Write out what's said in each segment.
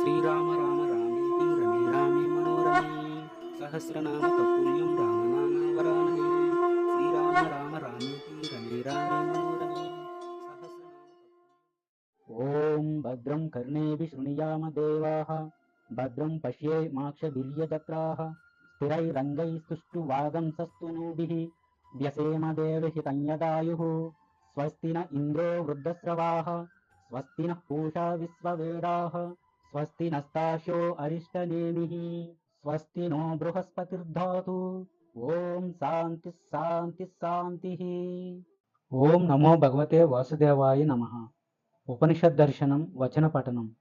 श्रीराम राम रामे रमे रामे मनोरमे। सहस्रनाम तत्पुण्यं रामनामवराणे। श्रीराम राम रामे रमे रामे ॐ भद्रं कर्णेऽपि शृणुयाम देवाः। भद्रं पश्ये माक्षभिल्यचत्राः स्थिरैरङ्गैः सुष्ठु वागंसस्तु नूभिः। व्यसेमदेव हिन्यदायुः स्वस्ति न इन्द्रो वृद्धस्रवाः। स्वस्ति नः पूषा विश्ववेदाः। స్వస్తి నస్తాశో అరిష్టనేమి? స్వస్తి నో బృహస్పతిర్ధాతు. ఓం శాంతి శాంతి శాంతి. ఓం నమో భగవతే వాసుదేవాయ నమ. ఉపనిషత్ దర్శనం వచన పఠనం.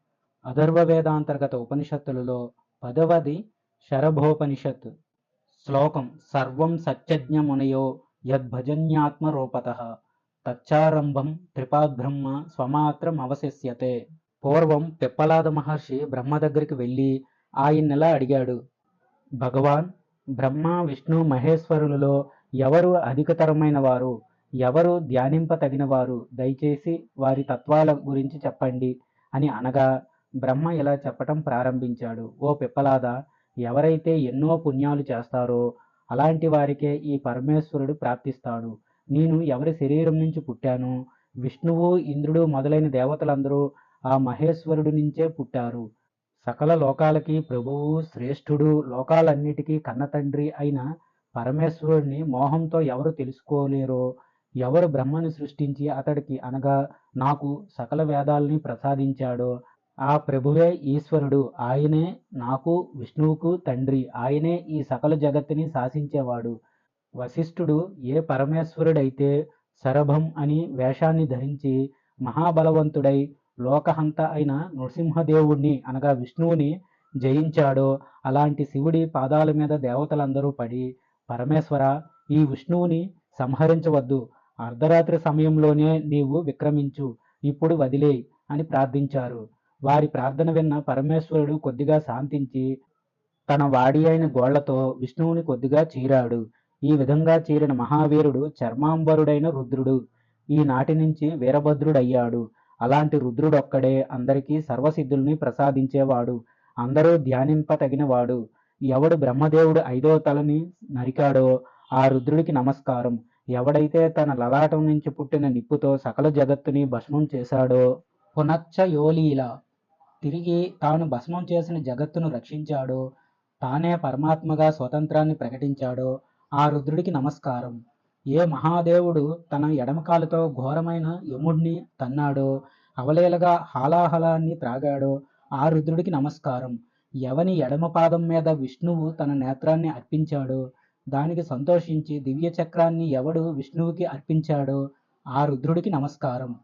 అథర్వ వేదాంతర్గత ఉపనిషత్తులలో పదవది శరభోపనిషత్. శ్లోకం సర్వం సత్యజ్ఞమునయో యద్భజన్యాత్మరూపత. తచ్చారంభం త్రిపాద్బ్రహ్మ స్వమాత్రం అవశిష్యతే పూర్వం పిప్పలాద మహర్షి బ్రహ్మ దగ్గరికి వెళ్ళి ఆయన్నెలా అడిగాడు భగవాన్ బ్రహ్మ విష్ణు మహేశ్వరులలో ఎవరు అధికతరమైన వారు ఎవరు ధ్యానింపతగిన వారు దయచేసి వారి తత్వాల గురించి చెప్పండి అని అనగా బ్రహ్మ ఇలా చెప్పటం ప్రారంభించాడు ఓ పిప్పలాద ఎవరైతే ఎన్నో పుణ్యాలు చేస్తారో అలాంటి వారికే ఈ పరమేశ్వరుడు ప్రాప్తిస్తాడు. నేను ఎవరి శరీరం నుంచి పుట్టాను? విష్ణువు ఇంద్రుడు మొదలైన దేవతలందరూ ఆ మహేశ్వరుడి నుంచే పుట్టారు. సకల లోకాలకి ప్రభువు శ్రేష్ఠుడు లోకాలన్నిటికీ కన్నతండ్రి అయిన పరమేశ్వరుడిని మోహంతో ఎవరు తెలుసుకోలేరో ఎవరు బ్రహ్మను సృష్టించి అతడికి అనగా నాకు సకల వేదాల్ని ప్రసాదించాడో. ఆ ప్రభువే ఈశ్వరుడు. ఆయనే నాకు విష్ణువుకు తండ్రి. ఆయనే ఈ సకల జగత్తుని శాసించేవాడు. వశిష్ఠుడు ఏ పరమేశ్వరుడైతే శరభం అని వేషాన్ని ధరించి మహాబలవంతుడై లోకహంత అయిన నృసింహదేవుణ్ణి అనగా విష్ణువుని జయించాడో. అలాంటి శివుడి పాదాల మీద దేవతలందరూ పడి పరమేశ్వర ఈ విష్ణువుని సంహరించవద్దు. అర్ధరాత్రి సమయంలోనే నీవు విక్రమించు. ఇప్పుడు వదిలేయ్ అని ప్రార్థించారు. వారి ప్రార్థన విన్న పరమేశ్వరుడు కొద్దిగా శాంతించి తన వాడి అయిన గోళ్ళతో విష్ణువుని కొద్దిగా చీరాడు. ఈ విధంగా చీరిన మహావీరుడు చర్మాంబరుడైన రుద్రుడు. ఈనాటి నుంచి వీరభద్రుడయ్యాడు. అలాంటి రుద్రుడొక్కడే అందరికీ సర్వసిద్ధుల్ని ప్రసాదించేవాడు అందరూ ధ్యానింపతగినవాడు. ఎవడు బ్రహ్మదేవుడు ఐదో తలని నరికాడో ఆ రుద్రుడికి నమస్కారం. ఎవడైతే తన లలాటం నుంచి పుట్టిన నిప్పుతో సకల జగత్తుని భస్మం చేశాడో పునచ్చ యోలీల. తిరిగి తాను భస్మం చేసిన జగత్తును రక్షించాడో తానే పరమాత్మగా స్వతంత్రాన్ని ప్రకటించాడో ఆ రుద్రుడికి నమస్కారం. ఏ మహాదేవుడు తన ఎడమకాలతో ఘోరమైన యముడిని తన్నాడో అవలేలగా హాలాహలాన్ని త్రాగాడో ఆ రుద్రుడికి నమస్కారం. ఎవని ఎడమ పాదం మీద విష్ణువు తన నేత్రాన్ని అర్పించాడో దానికి సంతోషించి దివ్య చక్రాన్ని ఎవడు విష్ణువుకి అర్పించాడో ఆ రుద్రుడికి నమస్కారం.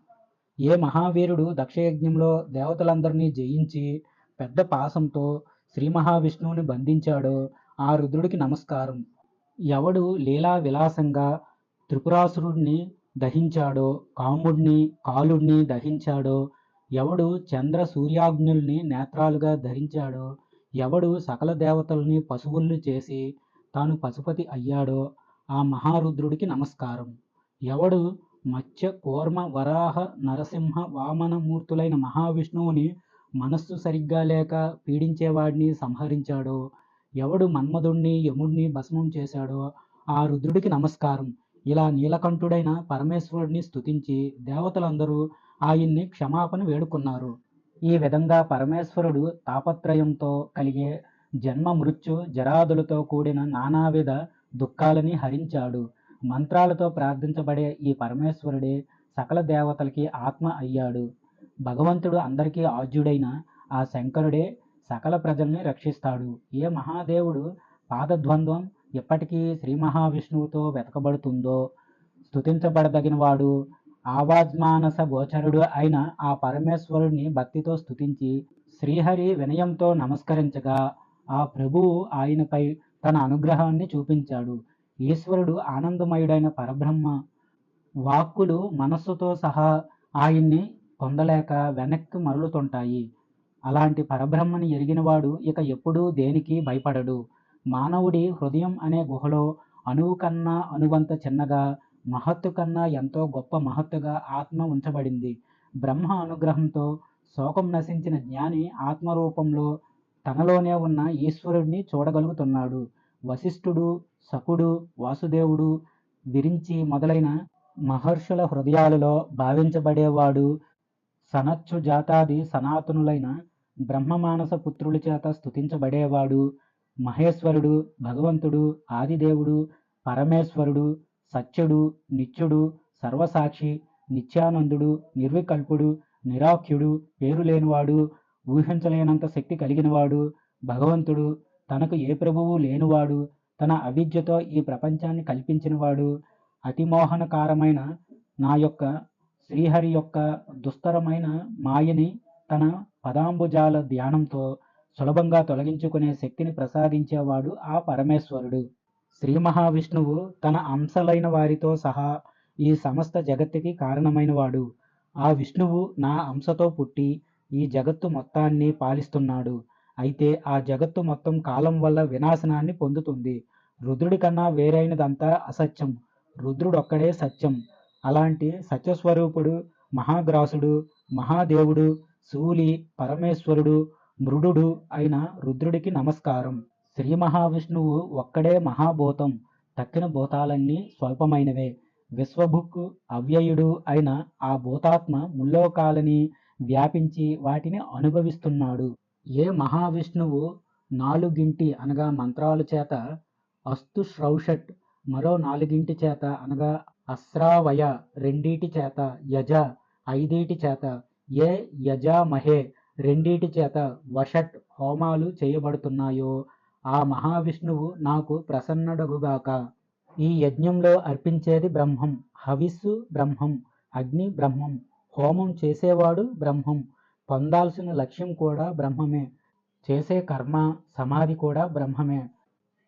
ఏ మహావీరుడు దక్షయజ్ఞంలో దేవతలందరినీ జయించి పెద్ద పాసంతో శ్రీ మహావిష్ణువుని బంధించాడో ఆ రుద్రుడికి నమస్కారం. ఎవడు లీలా విలాసంగా త్రిపురాసురుడిని దహించాడో కాముడిని కాలుణ్ణి దహించాడో ఎవడు చంద్ర సూర్యాగ్నుల్ని నేత్రాలుగా ధరించాడో ఎవడు సకల దేవతల్ని పశువుల్ని చేసి తాను పశుపతి అయ్యాడో ఆ మహారుద్రుడికి నమస్కారం. ఎవడు మత్స్య కూర్మ వరాహ నరసింహ వామనమూర్తులైన మహావిష్ణువుని మనస్సు సరిగ్గా లేక పీడించేవాడిని సంహరించాడో ఎవడు మన్మధుణ్ణి యముణ్ణి భస్మం చేశాడో ఆ రుద్రుడికి నమస్కారం. ఇలా నీలకంఠుడైన పరమేశ్వరుడిని స్తుతించి దేవతలందరూ ఆయన్ని క్షమాపణ వేడుకున్నారు. ఈ విధంగా పరమేశ్వరుడు తాపత్రయంతో కలిగే జన్మ మృత్యు జరాదులతో కూడిన నానావిధ దుఃఖాలని హరించాడు. మంత్రాలతో ప్రార్థించబడే ఈ పరమేశ్వరుడే సకల దేవతలకి ఆత్మ అయ్యాడు. భగవంతుడు అందరికీ ఆద్యుడైన ఆ శంకరుడే సకల ప్రజల్ని రక్షిస్తాడు. ఏ మహాదేవుడు పాదద్వంద్వం ఎప్పటికీ శ్రీ మహావిష్ణువుతో వెతకబడుతుందో స్థుతించబడదగిన వాడు ఆవాజ్మానస గోచరుడు అయిన ఆ పరమేశ్వరుడిని భక్తితో స్తుతించి శ్రీహరి వినయంతో నమస్కరించగా ఆ ప్రభువు ఆయనపై తన అనుగ్రహాన్ని చూపించాడు. ఈశ్వరుడు ఆనందమయుడైన పరబ్రహ్మ వాక్కులు మనస్సుతో సహా ఆయన్ని పొందలేక వెనక్కి మరలుతుంటాయి. అలాంటి పరబ్రహ్మని ఎరిగినవాడు ఇక ఎప్పుడూ దేనికి భయపడడు. మానవుడి హృదయం అనే గుహలో అణువు కన్నా అణువంత చిన్నగా మహత్తు కన్నా ఎంతో గొప్ప మహత్తుగా ఆత్మ ఉంచబడింది. బ్రహ్మ అనుగ్రహంతో శోకం నశించిన జ్ఞాని ఆత్మరూపంలో తనలోనే ఉన్న ఈశ్వరుడిని చూడగలుగుతున్నాడు. వశిష్ఠుడు సకుడు వాసుదేవుడు విరించి మొదలైన మహర్షుల హృదయాలలో భావించబడేవాడు సనచ్చు జాతాది సనాతనులైన బ్రహ్మమానస పుత్రుల చేత స్తుతించబడేవాడు మహేశ్వరుడు భగవంతుడు ఆదిదేవుడు పరమేశ్వరుడు సత్యుడు నిత్యుడు సర్వసాక్షి నిత్యానందుడు నిర్వికల్పుడు నిరాఖ్యుడు పేరు లేనివాడు ఊహించలేనంత శక్తి కలిగినవాడు భగవంతుడు తనకు ఏ ప్రభువు లేనివాడు తన అవిద్యతో ఈ ప్రపంచాన్ని కల్పించినవాడు అతిమోహనకారమైన నా యొక్క శ్రీహరి యొక్క దుస్తరమైన మాయని తన పదాంబుజాల ధ్యానంతో సులభంగా తొలగించుకునే శక్తిని ప్రసాదించేవాడు ఆ పరమేశ్వరుడు. శ్రీ మహావిష్ణువు తన అంశలైన వారితో సహా ఈ సమస్త జగత్తుకి కారణమైనవాడు. ఆ విష్ణువు నా అంశతో పుట్టి ఈ జగత్తు మొత్తాన్ని పాలిస్తున్నాడు. అయితే ఆ జగత్తు మొత్తం కాలం వల్ల వినాశనాన్ని పొందుతుంది. రుద్రుడి కన్నా వేరైనదంతా అసత్యం. రుద్రుడొక్కడే సత్యం. అలాంటి సత్యస్వరూపుడు మహాగ్రాసుడు మహాదేవుడు శూలి పరమేశ్వరుడు మృడుడు అయిన రుద్రుడికి నమస్కారం. శ్రీ మహావిష్ణువు ఒక్కడే మహాభూతం. తక్కిన భూతాలన్నీ స్వల్పమైనవే. విశ్వభుక్ అవ్యయుడు అయిన ఆ భూతాత్మ ముల్లోకాలని వ్యాపించి వాటిని అనుభవిస్తున్నాడు. ఏ మహావిష్ణువు నాలుగింటి అనగా మంత్రాల చేత అస్తు శ్రౌషట్ మరో నాలుగింటి చేత అనగా అస్రావయ రెండిటి చేత యజ ఐదేటి చేత ఏ యజామహే రెండిటి చేత వషట్ హోమాలు చేయబడుతున్నాయో ఆ మహావిష్ణువు నాకు ప్రసన్నడగుగాక. ఈ యజ్ఞంలో అర్పించేది బ్రహ్మం హవిస్సు బ్రహ్మం అగ్ని బ్రహ్మం హోమం చేసేవాడు బ్రహ్మం పొందాల్సిన లక్ష్యం కూడా బ్రహ్మమే చేసే కర్మ సమాధి కూడా బ్రహ్మమే.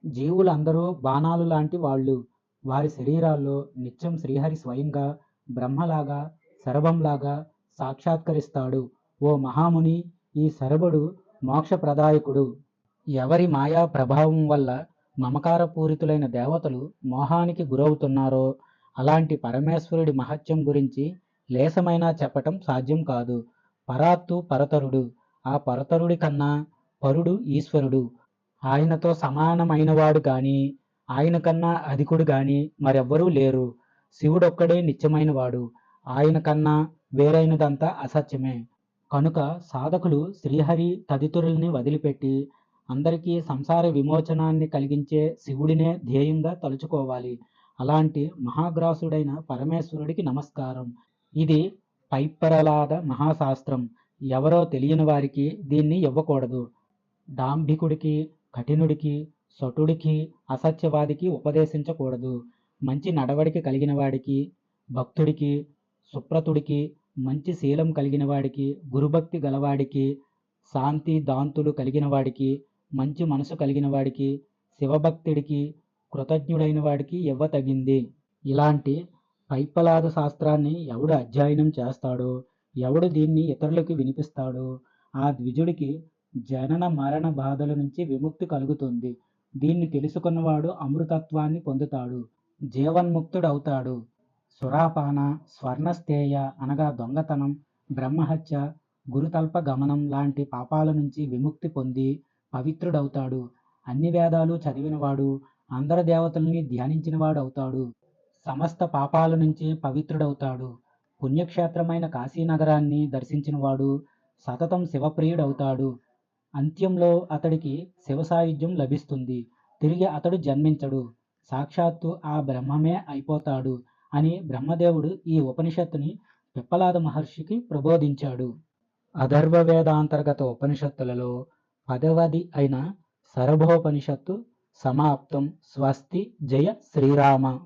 జీవులందరూ బాణాలు లాంటి వాళ్ళు వారి శరీరాల్లో నిత్యం శ్రీహరి స్వయంగా బ్రహ్మలాగా శరభంలాగా సాక్షాత్కరిస్తాడు. ఓ మహాముని ఈ శరభుడు మోక్షప్రదాయకుడు. ఎవరి మాయా ప్రభావం వల్ల మమకారపూరితులైన దేవతలు మోహానికి గురవుతున్నారో అలాంటి పరమేశ్వరుడి మహత్యం గురించి లేసమైనా చెప్పటం సాధ్యం కాదు. పరాత్తు పరతరుడు. ఆ పరతరుడి కన్నా పరుడు ఈశ్వరుడు. ఆయనతో సమానమైనవాడు గాని ఆయన కన్నా అధికుడు గాని మరెవ్వరూ లేరు. శివుడొక్కడే నిత్యమైనవాడు. ఆయన కన్నా వేరైనదంతా అసత్యమే. కనుక సాధకులు శ్రీహరి తదితరుల్ని వదిలిపెట్టి అందరికీ సంసార విమోచనాన్ని కలిగించే శివుడినే ధ్యేయంగా తలుచుకోవాలి. అలాంటి మహాగ్రాసుడైన పరమేశ్వరుడికి నమస్కారం. ఇది పైప్పరలాద మహాశాస్త్రం. ఎవరో తెలియని వారికి దీన్ని ఇవ్వకూడదు. డాంభికుడికి కఠినుడికి సటుడికి అసత్యవాదికి ఉపదేశించకూడదు. మంచి నడవడిక కలిగిన వాడికి భక్తుడికి సుప్రతుడికి మంచి శీలం కలిగిన వాడికి గురుభక్తి గలవాడికి శాంతి దాంతులు కలిగిన వాడికి మంచి మనసు కలిగిన వాడికి శివభక్తుడికి కృతజ్ఞుడైన వాడికి ఇవ్వతగింది ఇలాంటి పైపలాద శాస్త్రాన్ని ఎవడు అధ్యయనం చేస్తాడో ఎవడు దీన్ని ఇతరులకు వినిపిస్తాడో ఆ ద్విజుడికి జనన మరణ బాధల నుంచి విముక్తి కలుగుతుంది. దీన్ని తెలుసుకున్నవాడు అమృతత్వాన్ని పొందుతాడు. జీవన్ముక్తుడవుతాడు. సురాపాన స్వర్ణస్థేయ అనగా దొంగతనం బ్రహ్మహత్య గురుతల్ప గమనం లాంటి పాపాల నుంచి విముక్తి పొంది పవిత్రుడవుతాడు. అన్ని వేదాలు చదివినవాడు అందరి దేవతల్ని ధ్యానించినవాడు అవుతాడు సమస్త పాపాల నుంచి పవిత్రుడవుతాడు. పుణ్యక్షేత్రమైన కాశీనగరాన్ని దర్శించినవాడు సతతం శివప్రియుడవుతాడు. అంత్యంలో అతడికి శివ సాయుధ్యం లభిస్తుంది. తిరిగి అతడు జన్మించడు. సాక్షాత్తు ఆ బ్రహ్మమే అయిపోతాడు. అని బ్రహ్మదేవుడు ఈ ఉపనిషత్తుని పిప్పలాద మహర్షికి ప్రబోధించాడు. అధర్వ వేదాంతర్గత ఉపనిషత్తులలో పదవది అయిన సరభోపనిషత్తు సమాప్తం స్వస్తి జయ శ్రీరామ.